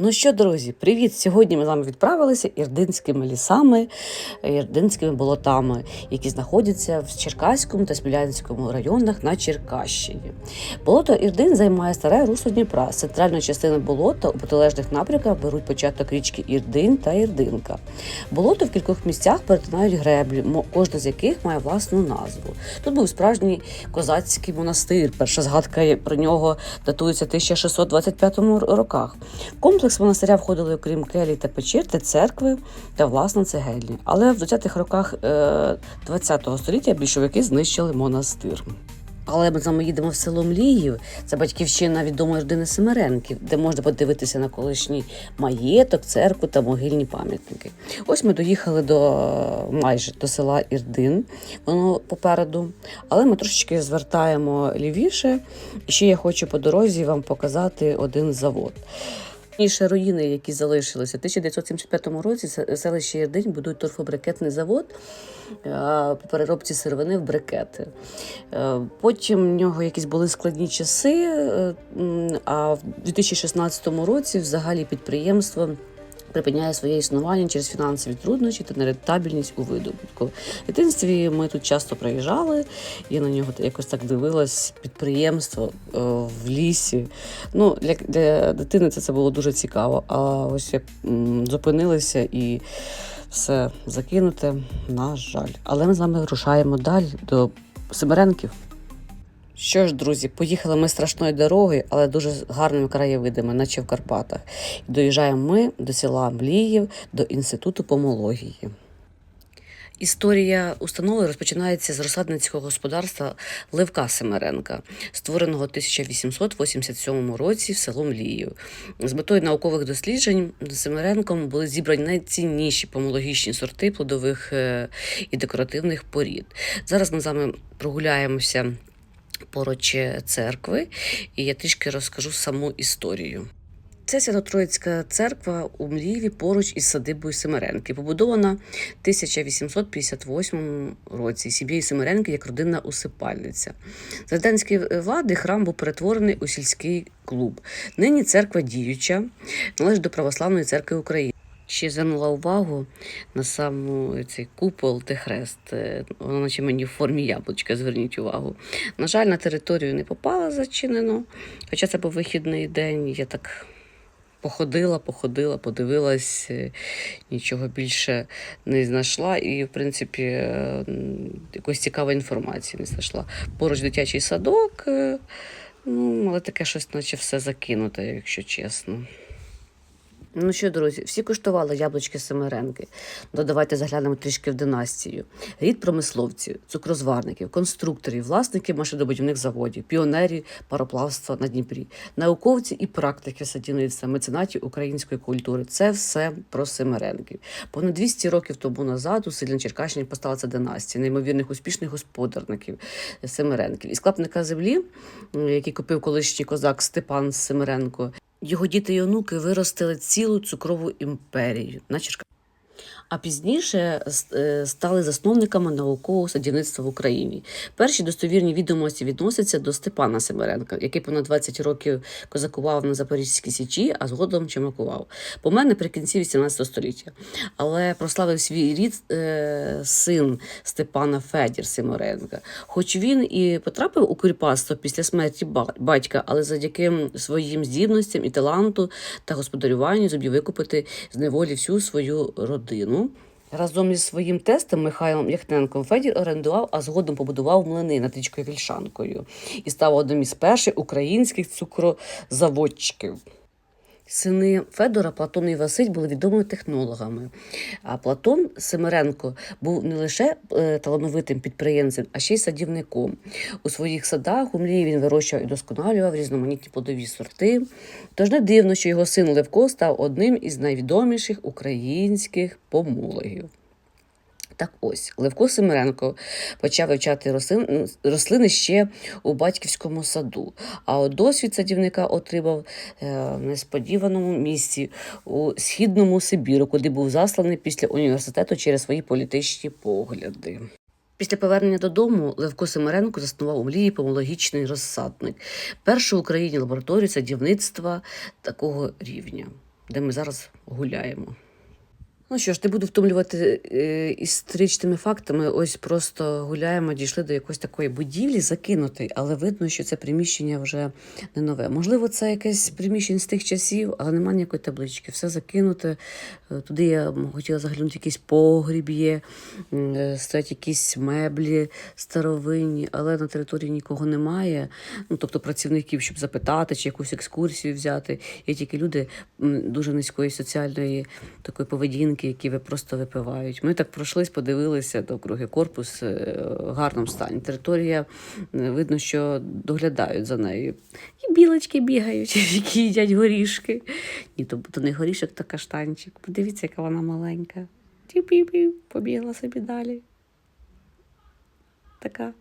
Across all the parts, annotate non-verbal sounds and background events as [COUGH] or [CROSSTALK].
Ну що, друзі, привіт! Сьогодні ми з вами відправилися ірдинськими лісами, ірдинськими болотами, які знаходяться в Черкаському та Смілянському районах на Черкащині. Болото Ірдин займає старе русло Дніпра. З центральної частини болота у протилежних напрямках беруть початок річки Ірдин та Ірдинка. Болото в кількох місцях перетинають греблі, кожна з яких має власну назву. Тут був справжній козацький монастир. Перша згадка про нього датується 1625 роках. В комплекс монастиря входили, окрім келій та печір, церкви та власне цегельні. Але в 20-х роках е, 20-го століття більшовики знищили монастир. Але ми з вами їдемо в село Мліїв. Це батьківщина відомої родини Семеренків, де можна подивитися на колишній маєток, церкву та могильні пам'ятники. Ось ми доїхали до е, майже до села Ірдин, воно попереду. Але ми трошечки звертаємо лівіше. І ще я хочу по дорозі вам показати один завод. Раніше руїни, які залишилися, в 1975 році селище Єрдень будують торфобрикетний завод е, по переробці сировини в брикети. Е, Потім в нього якісь були складні часи, е, а в 2016 році взагалі підприємство. Припиняє своє існування через фінансові труднощі та нерентабельність у видобутку. В дитинстві ми тут часто приїжджали, я на нього якось так дивилась. Підприємство е, в лісі. Ну, для, для дитини це, це було дуже цікаво. А ось як зупинилися і все закинуте, на жаль. Але ми з вами рушаємо далі до Семеренків. Що ж, друзі, поїхали ми страшною дорогою, але дуже гарними краєвидами, наче в Карпатах. Доїжджаємо ми до села Мліїв, до інституту помології. Історія установи розпочинається з розсадницького господарства Левка Семеренка, створеного в 1887 році в село Мліїв. З метою наукових досліджень Семеренком були зібрані найцінніші помологічні сорти плодових е, і декоративних порід. Зараз ми з вами прогуляємося поруч церкви, і я трішки розкажу саму історію. Це Свято-Троїцька церква у Млієві поруч із садибою Семеренки, побудована в 1858 році сім'єю Семеренки як родинна усипальниця. За радянської влади храм був перетворений у сільський клуб. Нині церква діюча, належить до Православної церкви України. Ще звернула увагу на саму цей купол та хрест. Е, Воно наче мені в формі яблучка, зверніть увагу. На жаль, на територію не попала зачинено, хоча це був вихідний день. Я так походила, походила, подивилась, е, нічого більше не знайшла. І, в принципі, е, якоїсь цікавої інформації не знайшла. Поруч дитячий садок, ну, але таке щось, наче все закинуте, якщо чесно. Ну що, друзі, всі куштували яблучки Семеренки. Ну, давайте заглянемо трішки в династію. Рід промисловців, цукрозварників, конструкторів, власників машинобудівних заводів, піонерів пароплавства на Дніпрі, науковці і практики садівництва, меценатів української культури. Це все про Семеренків. Понад 200 років тому назад у селі на Черкащині постала династія неймовірних успішних господарників Семеренків. Із клапника землі, який купив колишній козак Степан Семеренко, його діти й онуки виростили цілу цукрову імперію на Черка. А пізніше е, стали засновниками наукового садівництва в Україні. Перші достовірні відомості відносяться до Степана Семеренка, який понад 20 років козакував на Запорізькій січі, а згодом чимакував. Помер наприкінці 18 століття. Але прославив свій рід е, син Степана Федір Семеренка. Хоч він і потрапив у кріпацтво після смерті ба- батька, але завдяки своїм здібностям і таланту та господарюванню зумів викупити з неволі всю свою родину. Разом зі своїм тестом Михайлом Яхненком Федір орендував, а згодом побудував млини над річкою Вільшанкою і став одним із перших українських цукрозаводчиків. Сини Федора, Платон і Василь були відомими технологами. А Платон Семеренко був не лише е, талановитим підприємцем, а ще й садівником. У своїх садах у мрії він вирощував і досконалював різноманітні плодові сорти. Тож не дивно, що його син Левко став одним із найвідоміших українських помологів. Так ось Левко Семеренко почав вивчати рослин, рослини ще у батьківському саду. А от досвід садівника отримав е, в несподіваному місці у східному Сибіру, куди був засланий після університету через свої політичні погляди. Після повернення додому Левко Семеренко заснував у млії помологічний розсадник, першу в Україні лабораторію садівництва такого рівня. де ми зараз гуляємо. Ну що ж, не буду втомлювати е, історичними фактами. Ось просто гуляємо, дійшли до якоїсь такої будівлі закинутої, але видно, що це приміщення вже не нове. Можливо, це якесь приміщення з тих часів, але немає ніякої таблички. Все закинуте. Е, Туди я хотіла заглянути, якийсь погріб є, е, стоять якісь меблі старовинні, але на території нікого немає. Ну, тобто працівників, щоб запитати чи якусь екскурсію взяти. Є тільки люди дуже низької соціальної такої поведінки, які ви просто випивають. Ми так пройшлись, подивилися довкруги корпус е, в гарному стані. Територія е, видно, що доглядають за нею. І білочки бігають, [LAUGHS] які їдять горішки. Ні, то, то не горішок, то каштанчик. Подивіться, яка вона маленька. Тіп-піп-піп, побігла собі далі. Така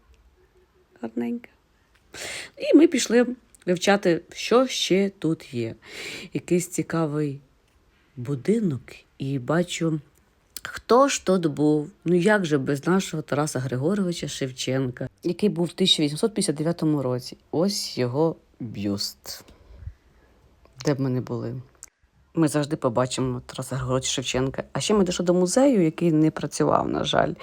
гарненька. І ми пішли вивчати, що ще тут є. Якийсь цікавий будинок, і бачу, хто ж тут був. Ну як же без нашого Тараса Григоровича Шевченка, який був в 1859 році. Ось його бюст. Де б ми не були. Ми завжди побачимо Тараса Григоровича Шевченка. А ще ми дійшли до музею, який не працював, на жаль.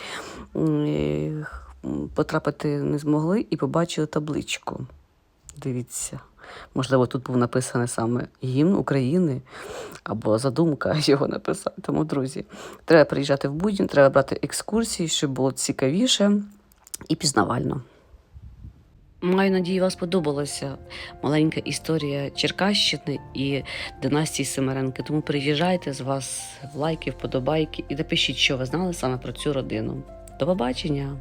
Потрапити не змогли і побачили табличку. Дивіться. Можливо, тут був написаний саме гімн України або задумка [LAUGHS] його написати. Тому, друзі, треба приїжджати в Будін, треба брати екскурсії, щоб було цікавіше і пізнавально. Маю надію, вам сподобалася маленька історія Черкащини і династії Семеренки. Тому приїжджайте з вас в лайки, вподобайки і напишіть, що ви знали саме про цю родину. До побачення!